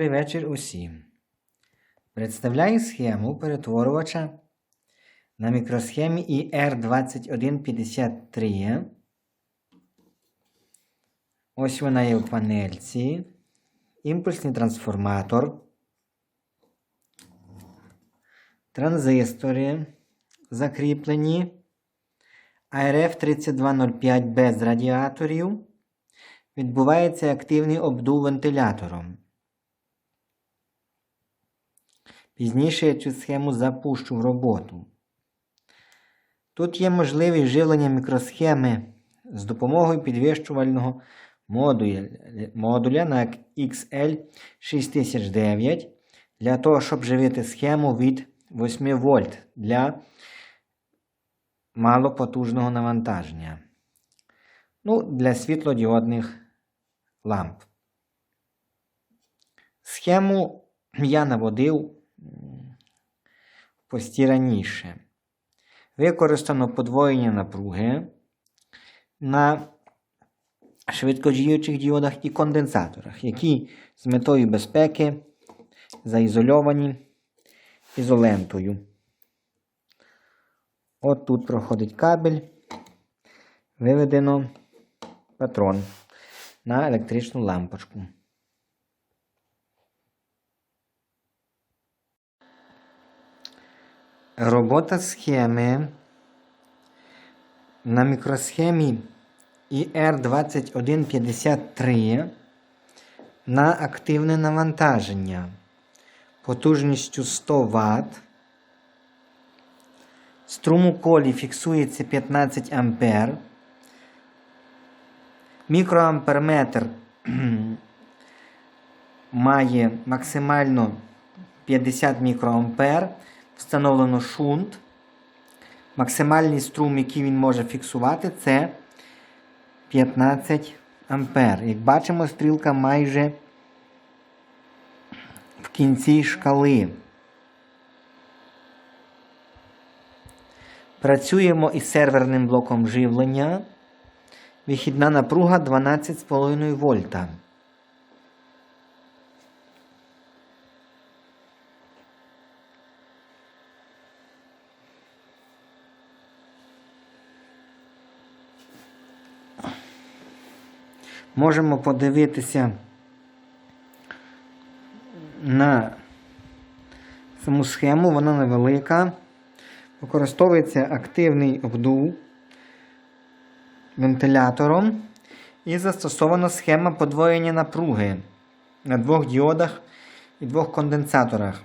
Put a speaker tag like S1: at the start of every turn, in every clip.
S1: Добрий вечір усім. Представляю схему перетворювача на мікросхемі IR2153. Ось вона є в панельці. Імпульсний трансформатор. Транзистори закріплені. ARF 3205 без радіаторів. Відбувається активний обдув вентилятором. Пізніше я цю схему запущу в роботу. Тут є можливість живлення мікросхеми з допомогою підвищувального модуля, на XL6009 для того, щоб живити схему від 8 вольт для малопотужного навантаження. Ну, для світлодіодних ламп. Схему я наводив в пості раніше. Використано подвоєння напруги на швидкодіючих діодах і конденсаторах, які з метою безпеки заізольовані ізолентою. От тут проходить кабель, виведено патрон на електричну лампочку. Робота схеми на мікросхемі IR2153 на активне навантаження потужністю 100 Вт. Струм у колі фіксується 15 А. Мікроамперметр має максимально 50 мікроампер. Встановлено шунт. Максимальний струм, який він може фіксувати, це 15 ампер. Як бачимо, стрілка майже в кінці шкали. Працюємо із серверним блоком живлення. Вихідна напруга 12,5 вольта. Можемо подивитися на саму схему, вона невелика. Використовується активний обдув вентилятором і застосована схема подвоєння напруги на двох діодах і двох конденсаторах.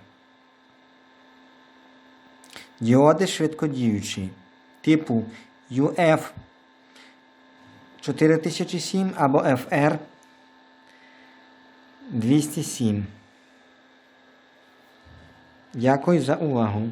S1: Діоди швидкодіючі типу UF 4007 або FR 207. Дякую за увагу.